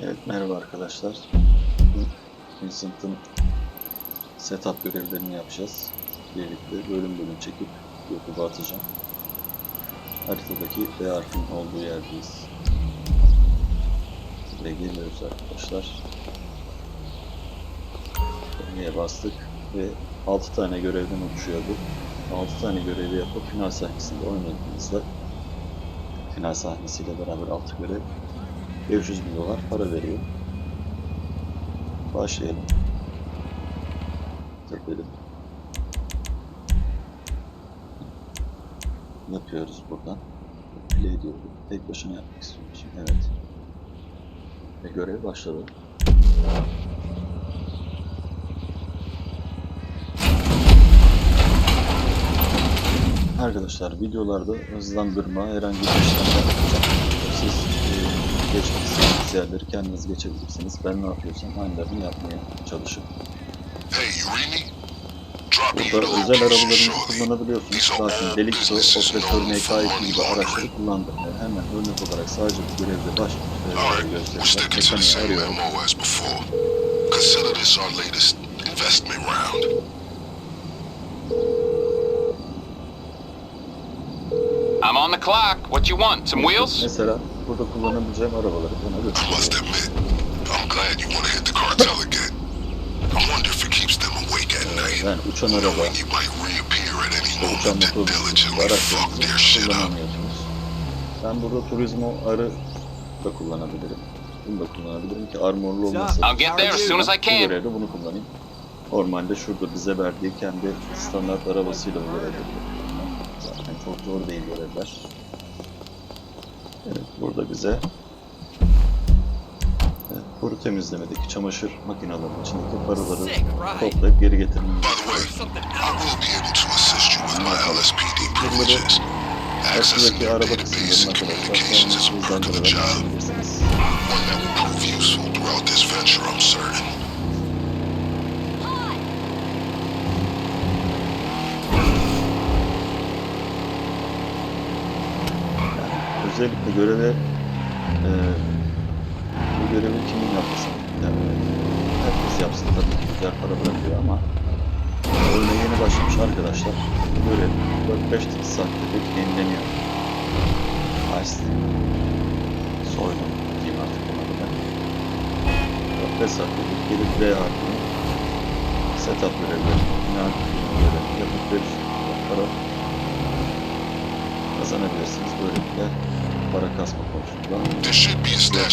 Evet merhaba arkadaşlar. Vincent'ın setup görevlerini yapacağız. Birlikte bölüm bölüm çekip YouTube'a atacağım. Haritadaki B harfinin olduğu yerdeyiz. Ve geliyoruz arkadaşlar. Niye bastık ve 6 tane görevden oluşuyor bu. 6 tane görevi yapıp final sahnesinde oynadığımızda final sahnesiyle beraber 6 görev 500 bin dolar para veriyor. Başlayalım. Tıklayalım. Yapıyoruz buradan. Play diyorum. Tek başına yapmak istiyormuşum. Evet. Ve görev başladı. Arkadaşlar videolarda hızlandırma herhangi bir işlem yapmayacağım. Siz e, geçmek istediğiniz yerleri kendiniz geçebilirsiniz. Ben ne yapıyorsam aynılarını yapmaya you Burada the özel shortly. kullanabiliyorsunuz. These are Lakin all Delikto, Operatör known for MK2 money gibi araçları kullandırmıyor. Hemen örnek olarak sadece bu görevde baş e, Alright, we're gösterilen sticking to the mekaniği same arıyorum. MO as before. Consider this our latest investment round. I'm on the clock. What you want? Some wheels? Mesela burada kullanabileceğim arabaları bana I must gösteriyor. admit, I'm glad you want to hit the cartel again. I wonder if it keeps them awake at night, Yani uçan araba, you might reappear at any moment to diligently fuck their shit up. Ben burada turizmo arı da kullanabilirim. Bunu da kullanabilirim ki armorlu olması. I'll get there as soon as I Bu can. görevde bunu kullanayım. Normalde şurada bize verdiği kendi standart arabasıyla bu yapıyorum. Zaten çok zor değil görevler. Evet burada bize evet, kuru temizlemedeki çamaşır makinelerinin içindeki paraları toplayıp geri getirmemiz Arkadaki your araba kısımlarına kadar hızlandırarak yapabilirsiniz. one that will prove useful throughout this venture, I'm certain. Özellikle göreve e, bu görevi kimin yapması? Yani herkes yapsın tabii ki güzel para bırakıyor ama oyuna yeni başlamış arkadaşlar görev 4-5 saatte pek yenileniyor. Ice soydum diyeyim artık da ben. 4-5 saatte bir gelip D harfini setup görevleri, final görevleri yapıp verirsiniz. Para kazanabilirsiniz. Böylelikle para kasma konusunda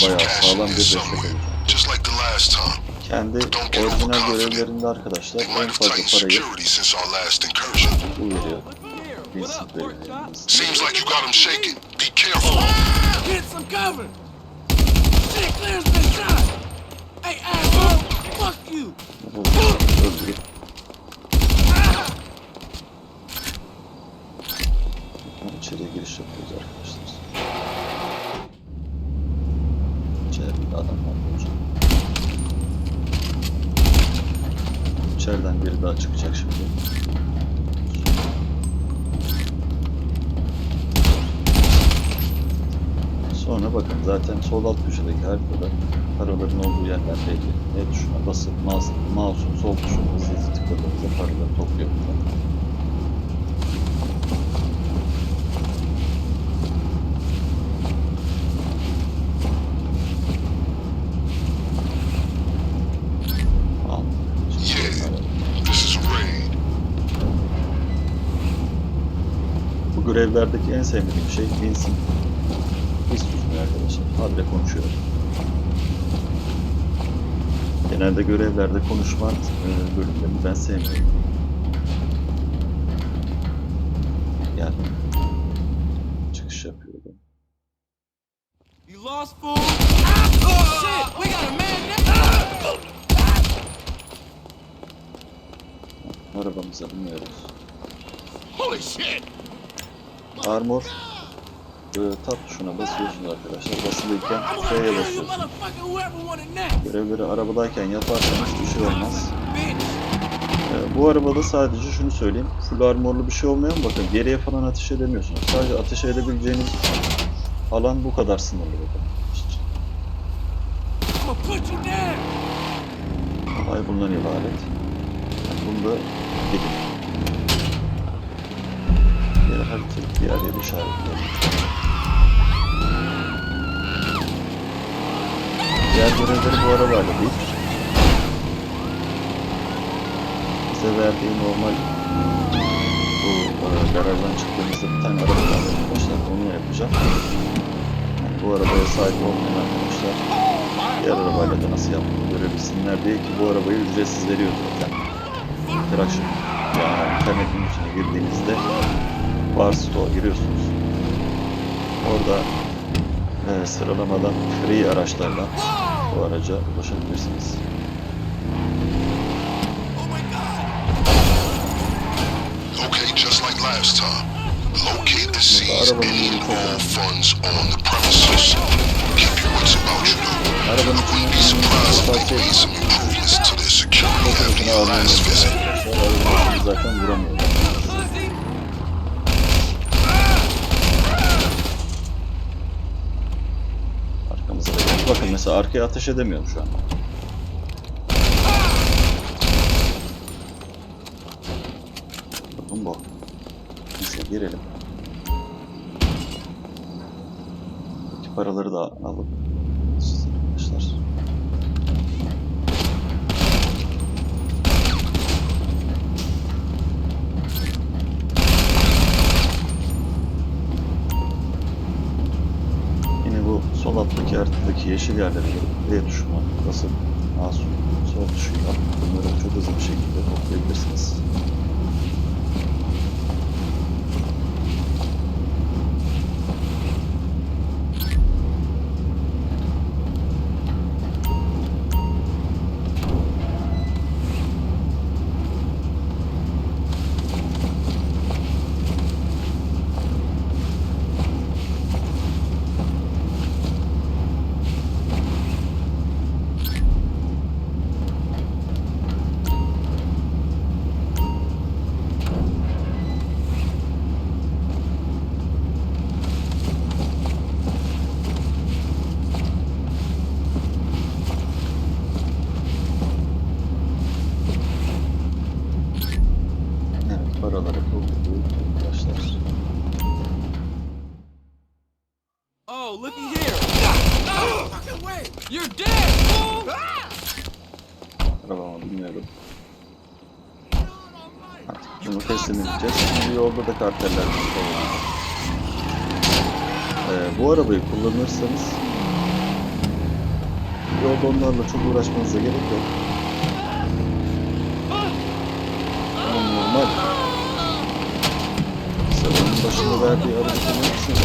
bayağı sağlam bir destek olacak. Kendi orijinal görevlerinde arkadaşlar en fazla parayı bu veriyor. Seems like you got him shaking. Be careful. Ah! Get some cover. Hey, clears the shot. Hey, asshole. Fuck you. Biri daha çıkacak şimdi. Sonra bakın zaten sol alt köşedeki haritada paraların olduğu yerler belli. Ne tuşuna basıp mouse, mouse'un sol tuşuna hızlı tıkladığınızda paraları topluyor burada. Al. Yeah, this is a raid. Bu görevlerdeki en sevmediğim şey Vincent. Hiç susmuyor arkadaşlar. Habire konuşuyor. Genelde görevlerde konuşma e, bölümlerini ben sevmiyorum. Yani çıkış yapıyorum. You lost, fool? Shit! We got a man now! Arabamıza biniyoruz. Holy shit! Armor e, tab tuşuna basıyorsunuz arkadaşlar. Basılıyken F'ye basıyorsunuz. Görevleri arabadayken yaparsanız bir şey olmaz. Ee, bu arabada sadece şunu söyleyeyim. Full armorlu bir şey olmayan bakın geriye falan ateş edemiyorsunuz. Sadece ateş edebileceğiniz alan bu kadar sınırlı bakın. Olay bundan ibaret. Yani bunu da gidin. Diğer harita, diğer yeri işaretleyelim. Diğer görevleri bu arabayla değil. Bize verdiği normal bu e, garajdan çıktığımızda bir tane araba var arkadaşlar. Onu yapacağım. Yani bu arabaya sahip olmayan arkadaşlar diğer arabayla da nasıl yaptığını görebilsinler diye ki bu arabayı ücretsiz veriyor zaten. Interaction yani internetin içine girdiğinizde Bar Store'a giriyorsunuz. Orada e, sıralamadan free araçlarla bu araca ulaşabilirsiniz. Oh my God. Okay, mesela arkaya ateş edemiyorum şu an. Bakın bu. Neyse girelim. Buradaki paraları da alıp sol alttaki haritadaki yeşil yerlere gelip D tuşuna basıp A sol tuşuyla bunları çok hızlı bir şekilde toplayabilirsiniz. Evet, paraları topladık arkadaşlar. Oh, looky here. Way. You're dead, fool. Arabama bilmiyorum. Artık bunu teslim edeceğiz. Şimdi yolda da karteller kullanıyor. Ee, bu arabayı kullanırsanız yolda onlarla çok uğraşmanıza gerek yok. Normal. Başında verdiği aracı kullanırsınız.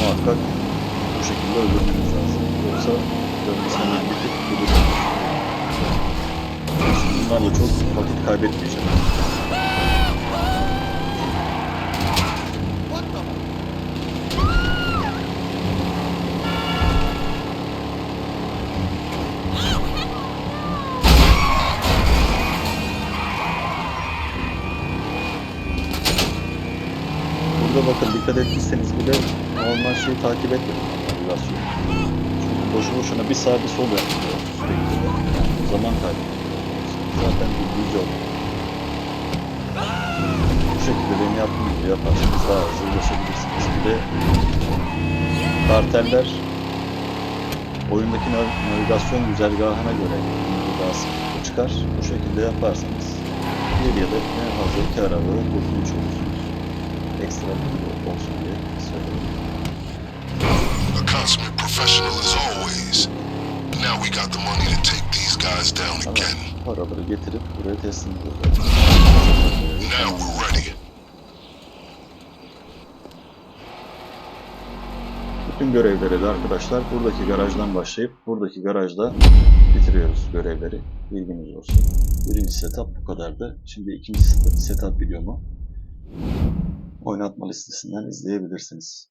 Muhakkak bu şekilde öldürmeniz lazım. Yoksa dönmesine bir tık bulur. Bunlarla çok vakit kaybetmeyeceğim. Dikkat ettiyseniz bile normal şeyi takip etmedim navigasyonu. Çünkü boşu boşuna bir sağ bir sol. Yani zaman kaybı. Zaten bildiğiniz yol. Bu şekilde benim yaptığım gibi yaparsanız daha hızlı ulaşabilirsiniz. Bir de karteller oyundaki nav- navigasyon güzergahına göre daha sıkıntı çıkar. Bu şekilde yaparsanız bir ya da en fazla iki arabada kurtulmuş olursunuz. Ekstra bir olsun diye söyledim. A consummate professional as always. Now we got the money to take these guys down again. paraları getirip buraya teslim ediyorlar. Now we're ready. Bütün görevleri de arkadaşlar buradaki garajdan başlayıp buradaki garajda bitiriyoruz görevleri. Bilginiz olsun. Birinci setup bu kadardı. Şimdi ikinci set- setup videomu oynatma listesinden izleyebilirsiniz.